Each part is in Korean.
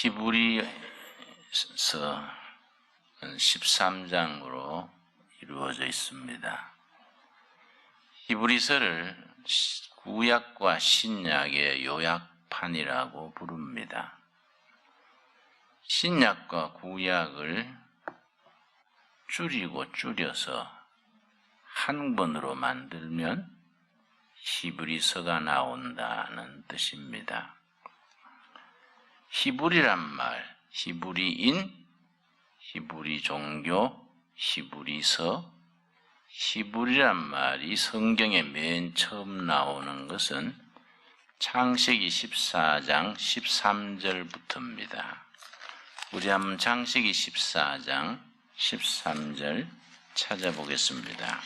히브리서 13장으로 이루어져 있습니다. 히브리서를 구약과 신약의 요약판이라고 부릅니다. 신약과 구약을 줄이고 줄여서 한 권으로 만들면 히브리서가 나온다는 뜻입니다. 히브리란 말, 히브리인, 히브리 종교, 히브리서, 히브리란 말이 성경에 맨 처음 나오는 것은 창세기 14장 13절부터입니다. 우리 한번 창세기 14장 13절 찾아보겠습니다.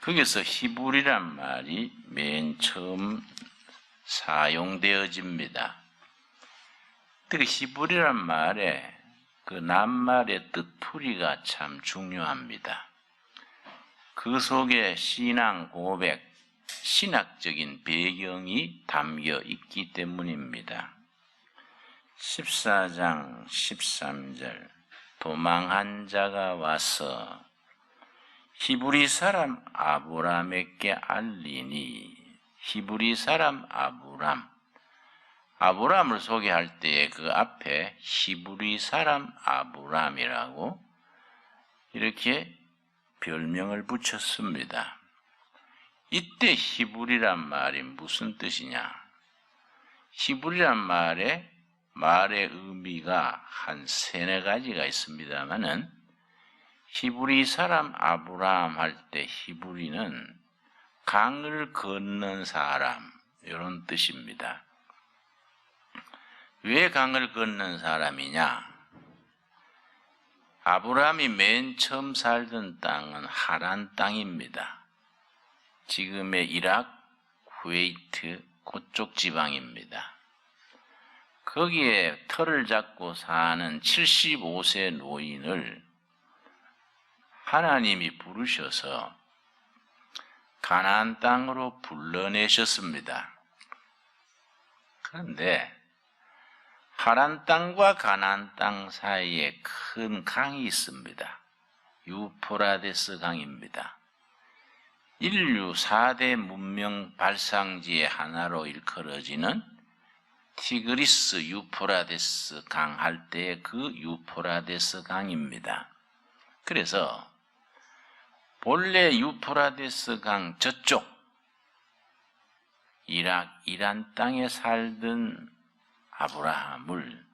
거기서 히브리란 말이 맨 처음 사용되어집니다. 그 히브리란 말에 그 낱말의 뜻풀이가 참 중요합니다. 그 속에 신앙 고백, 신학적인 배경이 담겨 있기 때문입니다. 14장 13절 도망한 자가 와서 히브리 사람 아브람에게 알리니 히브리 사람 아브람 아브람을 소개할 때에 그 앞에 히브리 사람 아브람이라고 이렇게 별명을 붙였습니다. 이때 히브리란 말이 무슨 뜻이냐? 히브리란 말에 말의 의미가 한 세네 가지가 있습니다만은 히브리 사람 아브라함 할 때 히브리는 강을 건넌 사람 이런 뜻입니다. 왜 강을 건넌 사람이냐? 아브라함이 맨 처음 살던 땅은 하란 땅입니다. 지금의 이락, 쿠웨이트 그쪽 지방입니다. 거기에 털을 잡고 사는 75세 노인을 하나님이 부르셔서 가나안 땅으로 불러내셨습니다. 그런데 하란 땅과 가나안 땅 사이에 큰 강이 있습니다. 유포라데스 강입니다. 인류 4대 문명 발상지의 하나로 일컬어지는 티그리스 유포라데스 강 할 때의 그 유포라데스 강입니다. 그래서 본래 유프라데스 강 저쪽 이란 땅에 살던 아브라함을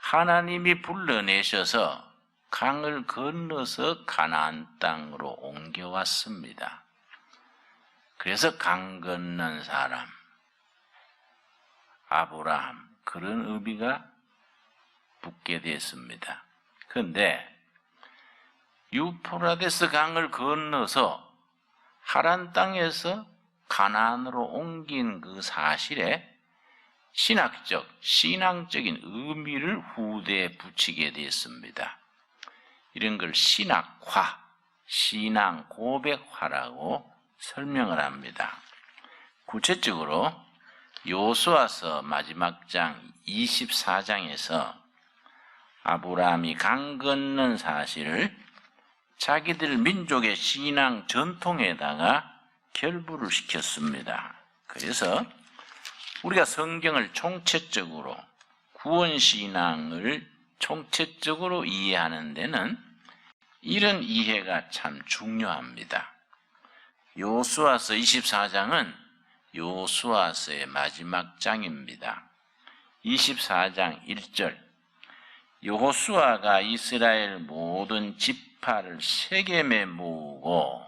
하나님이 불러내셔서 강을 건너서 가나안 땅으로 옮겨왔습니다. 그래서 강 건넌 사람 아브라함 그런 의미가 붙게 됐습니다. 그런데 유프라데스 강을 건너서 하란 땅에서 가나안으로 옮긴 그 사실에 신학적, 신앙적인 의미를 후대에 붙이게 되었습니다. 이런 걸 신학화, 신앙 고백화라고 설명을 합니다. 구체적으로 요수아서 마지막 장 24장에서 아브라함이 강 건넌 사실을 자기들 민족의 신앙 전통에다가 결부를 시켰습니다. 그래서 우리가 성경을 총체적으로 구원 신앙을 총체적으로 이해하는 데는 이런 이해가 참 중요합니다. 요수아서 24장은 요수아서의 마지막 장입니다. 24장 1절 여호수아가 이스라엘 모든 지파를 세겜에 모으고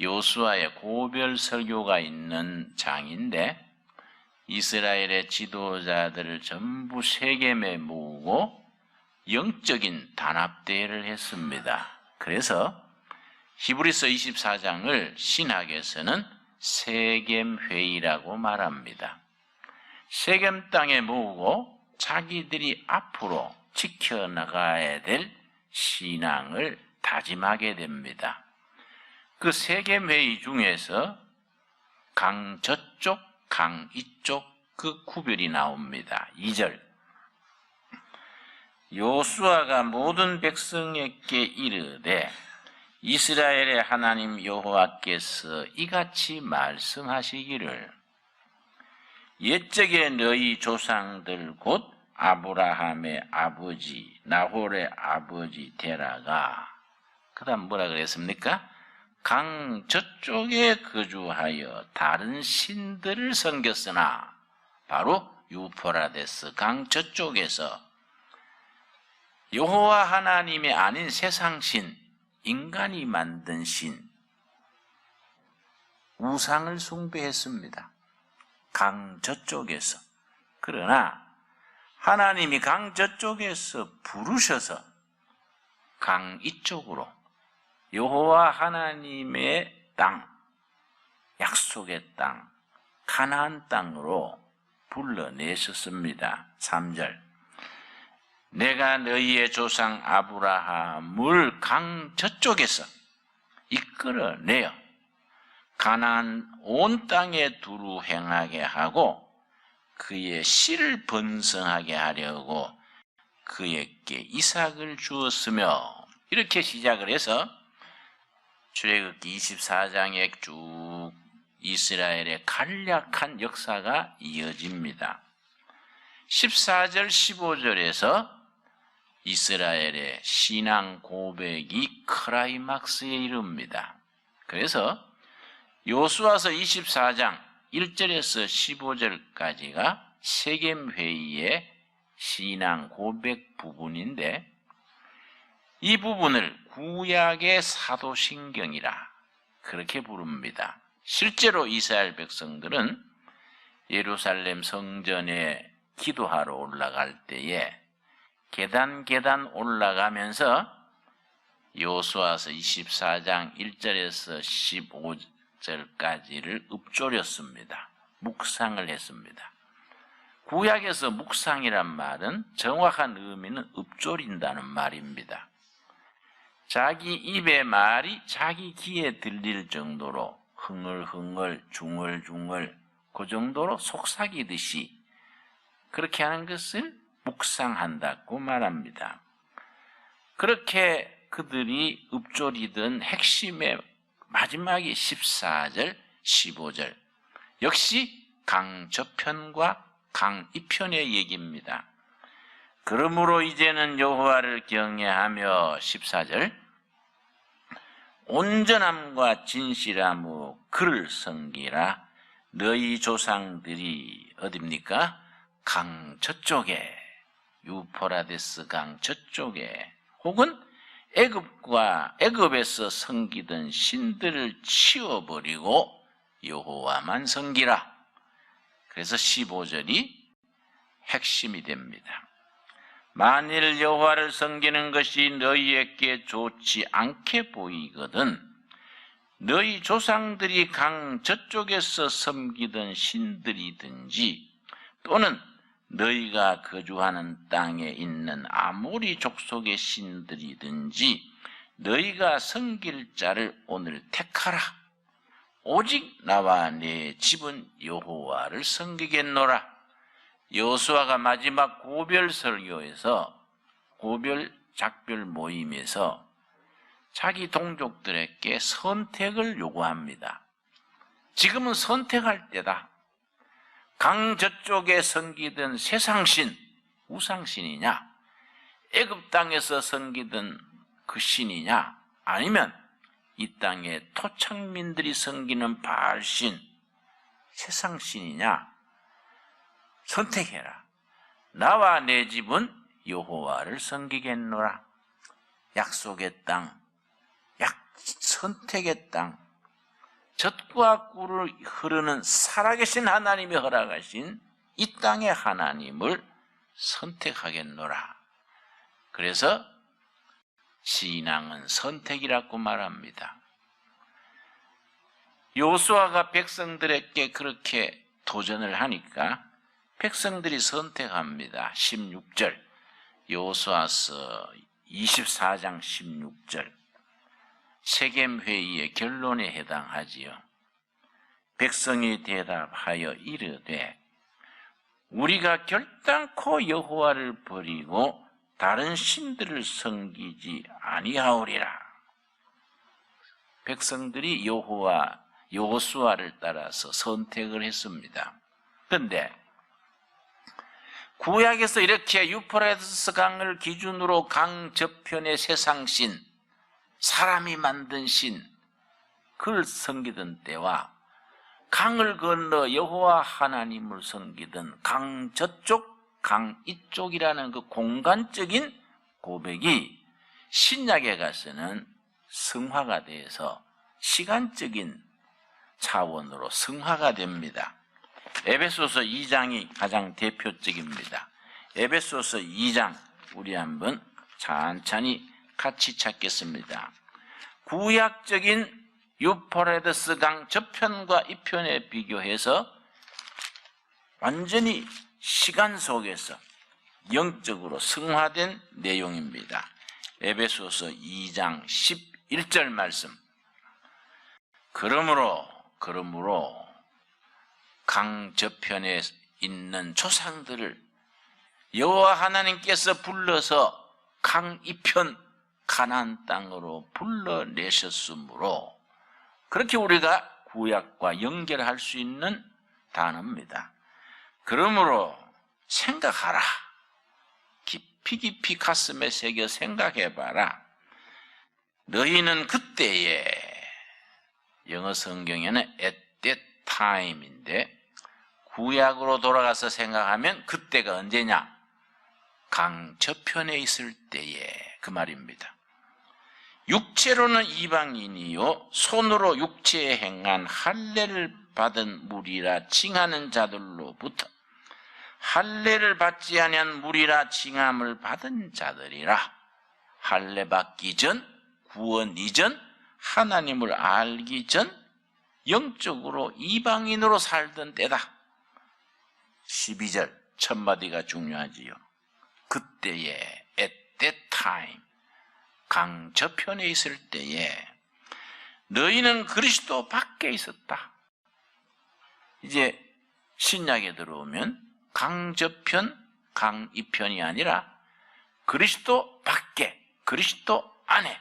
요수아의 고별 설교가 있는 장인데 이스라엘의 지도자들을 전부 세겜에 모으고 영적인 단합대회를 했습니다. 그래서 히브리서 24장을 신학에서는 세겜 회의라고 말합니다. 세겜 땅에 모으고 자기들이 앞으로 지켜나가야 될 신앙을 다짐하게 됩니다. 그 세겜 회의 중에서 강 저쪽, 강 이쪽 그 구별이 나옵니다. 2절 요수아가 모든 백성에게 이르되 이스라엘의 하나님 여호와께서 이같이 말씀하시기를 옛적에 너희 조상들 곧 아브라함의 아버지 나홀의 아버지 데라가 그 다음 뭐라 그랬습니까? 강 저쪽에 거주하여 다른 신들을 섬겼으나 바로 유포라데스 강 저쪽에서 여호와 하나님이 아닌 세상 신, 인간이 만든 신, 우상을 숭배했습니다. 강 저쪽에서. 그러나 하나님이 강 저쪽에서 부르셔서 강 이쪽으로 여호와 하나님의 땅, 약속의 땅, 가나안 땅으로 불러내셨습니다. 3절. 내가 너희의 조상 아브라함을 강 저쪽에서 이끌어내어 가나안 온 땅에 두루 행하게 하고 그의 씨를 번성하게 하려고 그에게 이삭을 주었으며 이렇게 시작을 해서 출애굽기 24장에 쭉 이스라엘의 간략한 역사가 이어집니다. 14절 15절에서 이스라엘의 신앙 고백이 크라이막스에 이릅니다. 그래서 요수아서 24장 1절에서 15절까지가 세겜 회의의 신앙 고백 부분인데 이 부분을 구약의 사도신경이라 그렇게 부릅니다. 실제로 이스라엘 백성들은 예루살렘 성전에 기도하러 올라갈 때에 계단 계단 올라가면서 요수아서 24장 1절에서 15절까지를 읊조렸습니다. 묵상을 했습니다. 구약에서 묵상이란 말은 정확한 의미는 읊조린다는 말입니다. 자기 입의 말이 자기 귀에 들릴 정도로 흥얼흥얼 중얼중얼 그 정도로 속삭이듯이 그렇게 하는 것을 묵상한다고 말합니다. 그렇게 그들이 읊조리던 핵심의 마지막이 14절, 15절. 역시 강저편과 강이편의 얘기입니다. 그러므로 이제는 여호와를 경외하며 14절 온전함과 진실함으로 그를 섬기라 너희 조상들이 어딥니까? 강 저쪽에 유포라데스 강 저쪽에 혹은 애굽과 애굽에서 섬기던 신들을 치워버리고 여호와만 섬기라. 그래서 15절이 핵심이 됩니다. 만일 여호와를 섬기는 것이 너희에게 좋지 않게 보이거든 너희 조상들이 강 저쪽에서 섬기던 신들이든지 또는 너희가 거주하는 땅에 있는 아무리 족속의 신들이든지 너희가 섬길 자를 오늘 택하라. 오직 나와 내 집은 여호와를 섬기겠노라. 여호수아가 마지막 고별 설교에서 고별 작별 모임에서 자기 동족들에게 선택을 요구합니다. 지금은 선택할 때다. 강 저쪽에 섬기던 세상신, 우상신이냐, 애굽 땅에서 섬기던 그 신이냐, 아니면 이 땅의 토착민들이 섬기는 바알신, 세상신이냐, 선택해라. 나와 내 집은 여호와를 섬기겠노라. 약속의 땅, 약 선택의 땅, 젖과 꿀을 흐르는 살아계신 하나님이 허락하신 이 땅의 하나님을 선택하겠노라. 그래서 신앙은 선택이라고 말합니다. 요수아가 백성들에게 그렇게 도전을 하니까 백성들이 선택합니다. 16절 요수아서 24장 16절 세겜 회의의 결론에 해당하지요. 백성이 대답하여 이르되 우리가 결단코 여호와를 버리고 다른 신들을 섬기지 아니하오리라. 백성들이 여호와 여호수아를 따라서 선택을 했습니다. 그런데 구약에서 이렇게 유프라테스 강을 기준으로 강 저편의 세상신, 사람이 만든 신, 그를 섬기던 때와 강을 건너 여호와 하나님을 섬기던 강 저쪽, 강 이쪽이라는 그 공간적인 고백이 신약에 가서는 성화가 돼서 시간적인 차원으로 성화가 됩니다. 에베소서 2장이 가장 대표적입니다. 에베소서 2장 우리 한번 찬찬히 같이 찾겠습니다. 구약적인 유포레드스 강 저편과 이편에 비교해서 완전히 시간 속에서 영적으로 승화된 내용입니다. 에베소서 2장 11절 말씀. 그러므로 그러므로 강 저편에 있는 조상들을 여호와 하나님께서 불러서 강 이편 가나안 땅으로 불러내셨으므로 그렇게 우리가 구약과 연결할 수 있는 단어입니다. 그러므로 생각하라. 깊이 깊이 가슴에 새겨 생각해봐라. 너희는 그때에 영어 성경에는 at that time인데 구약으로 돌아가서 생각하면 그때가 언제냐? 강 저편에 있을 때에 그 말입니다. 육체로는 이방인이요 손으로 육체에 행한 할례를 받은 무리라 칭하는 자들로부터 할례를 받지 아니한 무리라 칭함을 받은 자들이라 할례 받기 전 구원 이전 하나님을 알기 전 영적으로 이방인으로 살던 때다. 12절 첫마디가 중요하지요. 그때에 at that time 강 저편에 있을 때에 너희는 그리스도 밖에 있었다. 이제 신약에 들어오면 강 저편, 강 이편이 아니라 그리스도 밖에, 그리스도 안에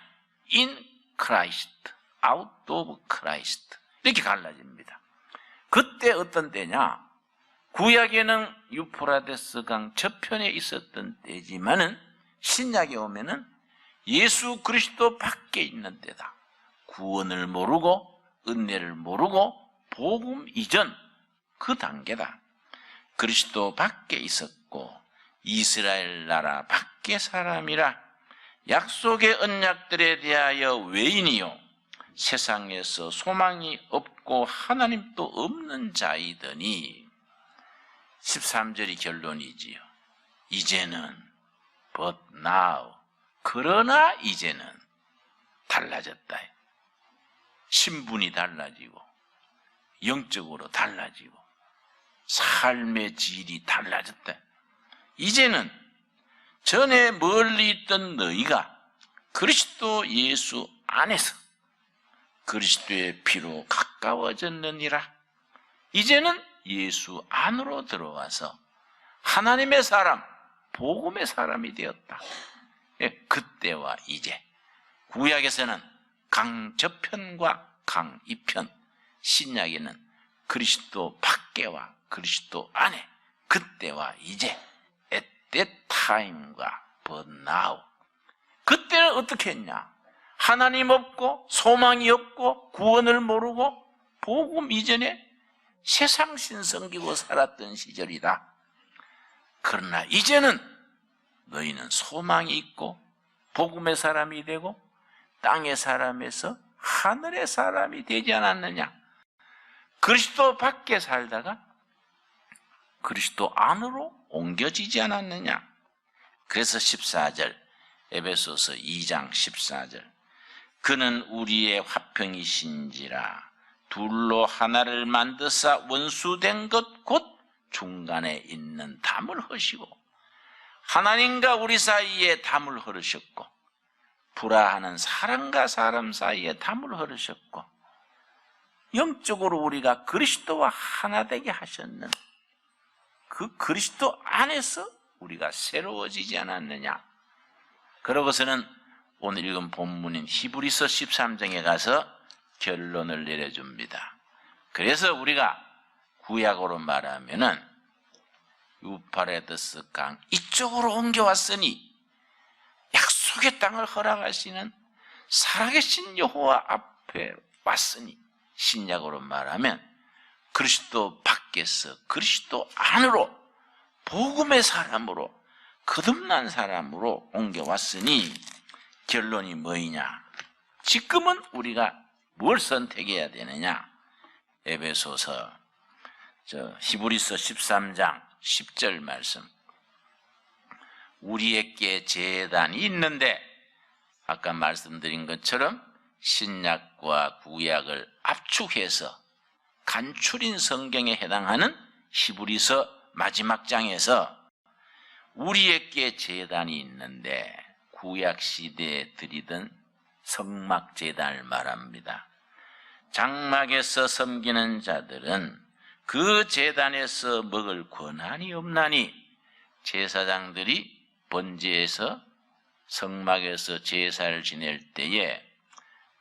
in Christ, out of Christ 이렇게 갈라집니다. 그때 어떤 때냐? 구약에는 유프라데스 강 저편에 있었던 때지만은 신약에 오면은 예수 그리스도 밖에 있는 때다. 구원을 모르고 은혜를 모르고 복음 이전 그 단계다. 그리스도 밖에 있었고 이스라엘 나라 밖에 사람이라 약속의 언약들에 대하여 외인이요 세상에서 소망이 없고 하나님도 없는 자이더니 13절이 결론이지요. 이제는 but now 그러나 이제는 달라졌다. 신분이 달라지고 영적으로 달라지고 삶의 질이 달라졌다. 이제는 전에 멀리 있던 너희가 그리스도 예수 안에서 그리스도의 피로 가까워졌느니라. 이제는 예수 안으로 들어와서 하나님의 사람, 복음의 사람이 되었다. 예, 그때와 이제 구약에서는 강 저편과 강 이편, 신약에는 그리스도 밖에와 그리스도 안에 그때와 이제 at that time과 but now 그때는 어떻게 했냐? 하나님 없고 소망이 없고 구원을 모르고 복음 이전에 세상 신성기고 살았던 시절이다. 그러나 이제는 너희는 소망이 있고 복음의 사람이 되고 땅의 사람에서 하늘의 사람이 되지 않았느냐? 그리스도 밖에 살다가 그리스도 안으로 옮겨지지 않았느냐? 그래서 14절 에베소서 2장 14절 그는 우리의 화평이신지라 둘로 하나를 만드사 원수된 것 곧 중간에 있는 담을 허시고 하나님과 우리 사이에 담을 허르셨고 불화하는 사람과 사람 사이에 담을 허르셨고 영적으로 우리가 그리스도와 하나 되게 하셨는 그 그리스도 안에서 우리가 새로워지지 않았느냐? 그러고서는 오늘 읽은 본문인 히브리서 13장에 가서 결론을 내려줍니다. 그래서 우리가 구약으로 말하면은 유파레드스 강 이쪽으로 옮겨왔으니 약속의 땅을 허락하시는 살아계신 여호와 앞에 왔으니 신약으로 말하면 그리스도 밖에서 그리스도 안으로 복음의 사람으로 거듭난 사람으로 옮겨왔으니 결론이 뭐이냐? 지금은 우리가 뭘 선택해야 되느냐? 에베소서 저 히브리서 13장 10절 말씀. 우리에게 재단이 있는데 아까 말씀드린 것처럼 신약과 구약을 압축해서 간추린 성경에 해당하는 히브리서 마지막 장에서 우리에게 재단이 있는데 구약 시대에 드리던 성막 재단을 말합니다. 장막에서 섬기는 자들은 그 재단에서 먹을 권한이 없나니 제사장들이 번제에서 성막에서 제사를 지낼 때에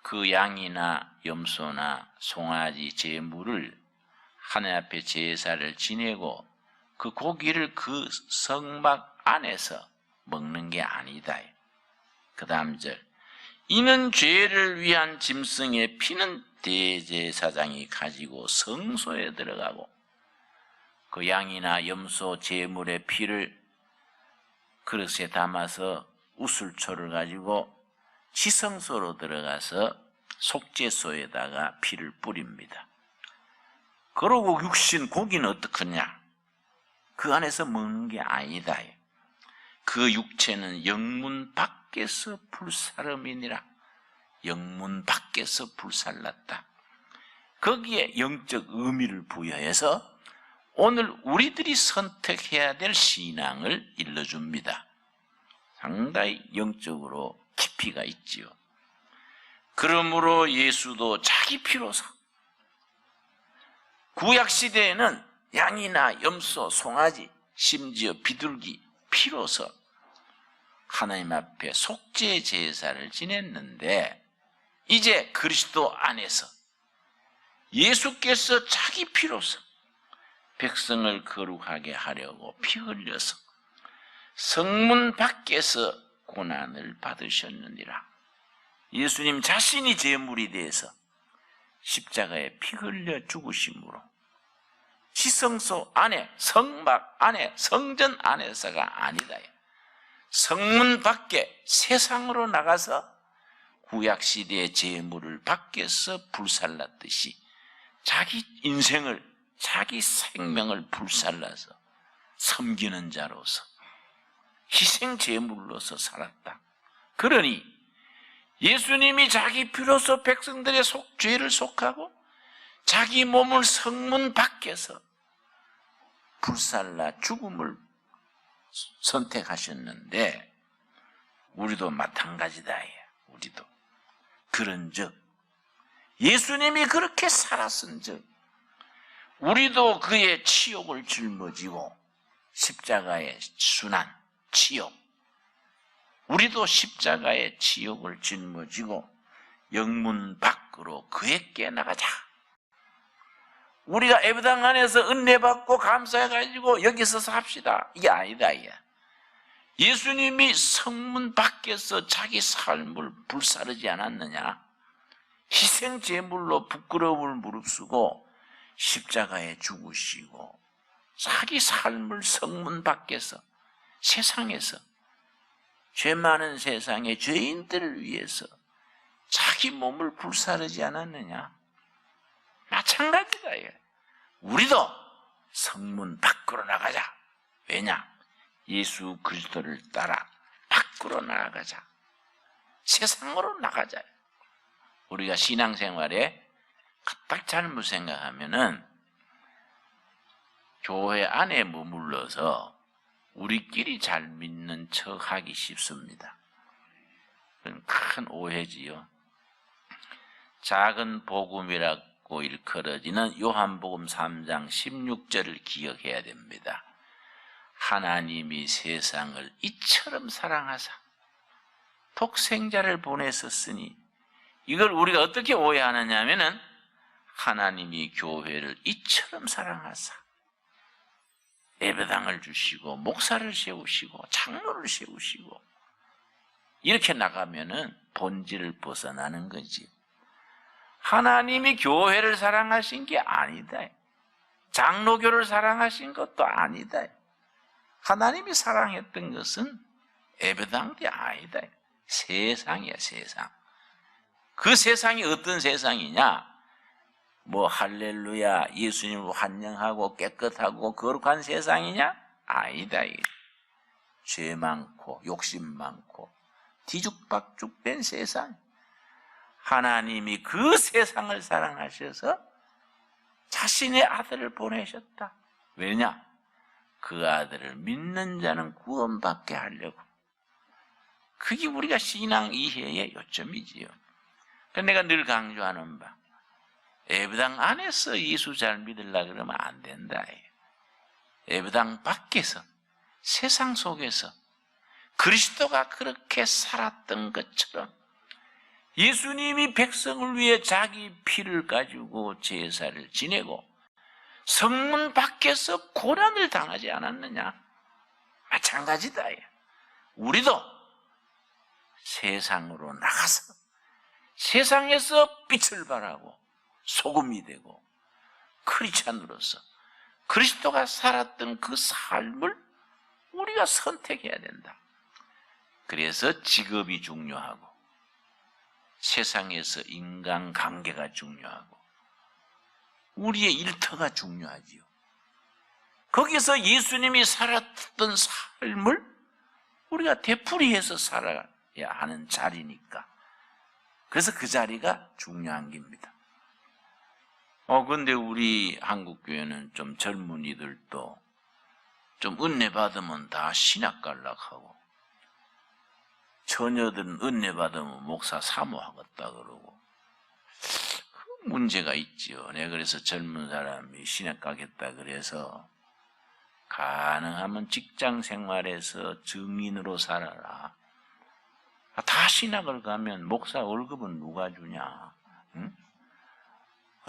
그 양이나 염소나 송아지 제물을 하늘 앞에 제사를 지내고 그 고기를 그 성막 안에서 먹는 게 아니다. 그 다음 절 이는 죄를 위한 짐승의 피는 대제사장이 가지고 성소에 들어가고 그 양이나 염소 제물의 피를 그릇에 담아서 우슬초를 가지고 지성소로 들어가서 속죄소에다가 피를 뿌립니다. 그러고 육신 고기는 어떻겠냐? 그 안에서 먹는 게 아니다. 그 육체는 영문 밖에서 불사름이니라. 영문 밖에서 불살랐다. 거기에 영적 의미를 부여해서 오늘 우리들이 선택해야 될 신앙을 일러줍니다. 상당히 영적으로 깊이가 있지요. 그러므로 예수도 자기 피로서 구약 시대에는 양이나 염소, 송아지, 심지어 비둘기 피로서 하나님 앞에 속죄 제사를 지냈는데 이제 그리스도 안에서 예수께서 자기 피로서 백성을 거룩하게 하려고 피 흘려서 성문 밖에서 고난을 받으셨느니라. 예수님 자신이 제물이 돼서 십자가에 피 흘려 죽으심으로 지성소 안에 성막 안에 성전 안에서가 아니다. 성문 밖에 세상으로 나가서 구약 시대의 제물을 밖에서 불살랐듯이 자기 인생을 자기 생명을 불살라서 섬기는 자로서 희생 제물로서 살았다. 그러니 예수님이 자기 피로서 백성들의 속 죄를 속하고 자기 몸을 성문 밖에서 불살라 죽음을 선택하셨는데 우리도 마찬가지다. 우리도 그런즉 예수님이 그렇게 살았은즉 우리도 그의 치욕을 짊어지고 십자가의 순환 치욕 우리도 십자가의 치욕을 짊어지고 영문 밖으로 그에게 나가자. 우리가 예배당 안에서 은혜 받고 감사해 가지고 여기서 삽시다. 이게 아니다. 이게. 예수님이 성문 밖에서 자기 삶을 불사르지 않았느냐? 희생 제물로 부끄러움을 무릅쓰고 십자가에 죽으시고 자기 삶을 성문 밖에서 세상에서 죄 많은 세상의 죄인들을 위해서 자기 몸을 불사르지 않았느냐? 마찬가지다. 우리도 성문 밖으로 나가자. 왜냐? 예수 그리스도를 따라 밖으로 나가자. 세상으로 나가자. 우리가 신앙생활에 딱 잘못 생각하면은 교회 안에 머물러서 우리끼리 잘 믿는 척 하기 쉽습니다. 큰 오해지요. 작은 복음이라고 일컬어지는 요한복음 3장 16절을 기억해야 됩니다. 하나님이 세상을 이처럼 사랑하사 독생자를 보냈었으니 이걸 우리가 어떻게 오해하느냐 하면은 하나님이 교회를 이처럼 사랑하사 예배당을 주시고 목사를 세우시고 장로를 세우시고 이렇게 나가면은 본질을 벗어나는 거지. 하나님이 교회를 사랑하신 게 아니다. 장로교를 사랑하신 것도 아니다. 하나님이 사랑했던 것은 예배당이 아니다. 세상이야, 세상. 그 세상이 어떤 세상이냐? 뭐 할렐루야, 예수님을 환영하고 깨끗하고 거룩한 세상이냐? 아니다. 죄 많고 욕심 많고 뒤죽박죽된 세상. 하나님이 그 세상을 사랑하셔서 자신의 아들을 보내셨다. 왜냐? 그 아들을 믿는 자는 구원받게 하려고. 그게 우리가 신앙 이해의 요점이지요. 그 내가 늘 강조하는 바. 예배당 안에서 예수 잘 믿으려 그러면 안 된다. 예배당 밖에서 세상 속에서 그리스도가 그렇게 살았던 것처럼 예수님이 백성을 위해 자기 피를 가지고 제사를 지내고 성문 밖에서 고난을 당하지 않았느냐? 마찬가지다. 우리도 세상으로 나가서 세상에서 빛을 발하고 소금이 되고 크리스찬으로서 그리스도가 살았던 그 삶을 우리가 선택해야 된다. 그래서 직업이 중요하고 세상에서 인간 관계가 중요하고 우리의 일터가 중요하지요. 거기서 예수님이 살았던 삶을 우리가 되풀이해서 살아야 하는 자리니까. 그래서 그 자리가 중요한 겁니다. 어, 근데 우리 한국교회는 좀 젊은이들도 좀 은혜 받으면 다 신학 갈락하고 처녀들은 은혜 받으면 목사 사모하겠다 그러고 그 문제가 있지요. 내가 그래서 젊은 사람이 신학 가겠다 그래서 가능하면 직장 생활에서 증인으로 살아라. 아, 다 신학을 가면 목사 월급은 누가 주냐? 응?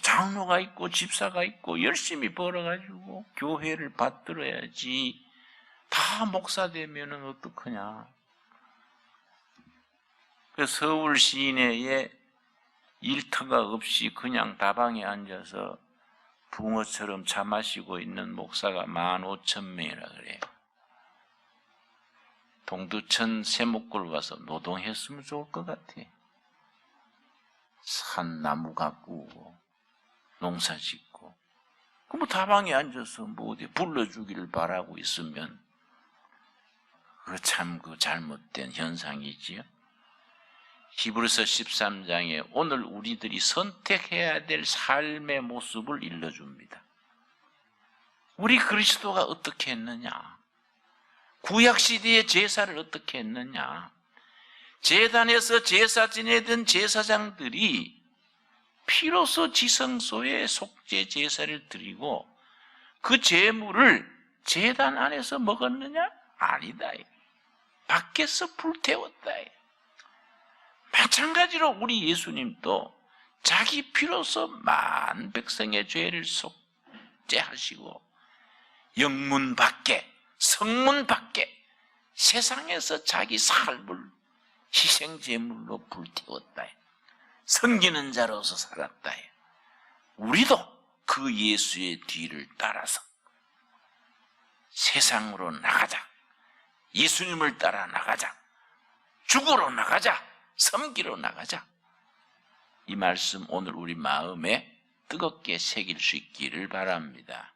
장로가 있고 집사가 있고 열심히 벌어가지고 교회를 받들어야지. 다 목사 되면은 어떡하냐? 그 서울 시내에 일터가 없이 그냥 다방에 앉아서 붕어처럼 차 마시고 있는 목사가 만 오천 명이라 그래요. 동두천 세목골 가서 노동했으면 좋을 것 같아. 산 나무 가꾸고 농사 짓고 그뭐 다방에 앉아서 뭐 어디 불러주기를 바라고 있으면 그참그 잘못된 현상이지요. 히브리서 13장에 오늘 우리들이 선택해야 될 삶의 모습을 일러줍니다. 우리 그리스도가 어떻게 했느냐? 구약 시대의 제사를 어떻게 했느냐? 제단에서 제사 지내던 제사장들이 피로서 지성소에 속죄 제사를 드리고 그 제물을 제단 안에서 먹었느냐? 아니다. 밖에서 불태웠다. 마찬가지로 우리 예수님도 자기 피로서 만 백성의 죄를 속죄하시고 영문 밖에 성문 밖에 세상에서 자기 삶을 희생 제물로 불태웠다. 섬기는 자로서 살았다. 우리도 그 예수의 뒤를 따라서 세상으로 나가자. 예수님을 따라 나가자. 죽으러 나가자. 섬기러 나가자. 이 말씀 오늘 우리 마음에 뜨겁게 새길 수 있기를 바랍니다.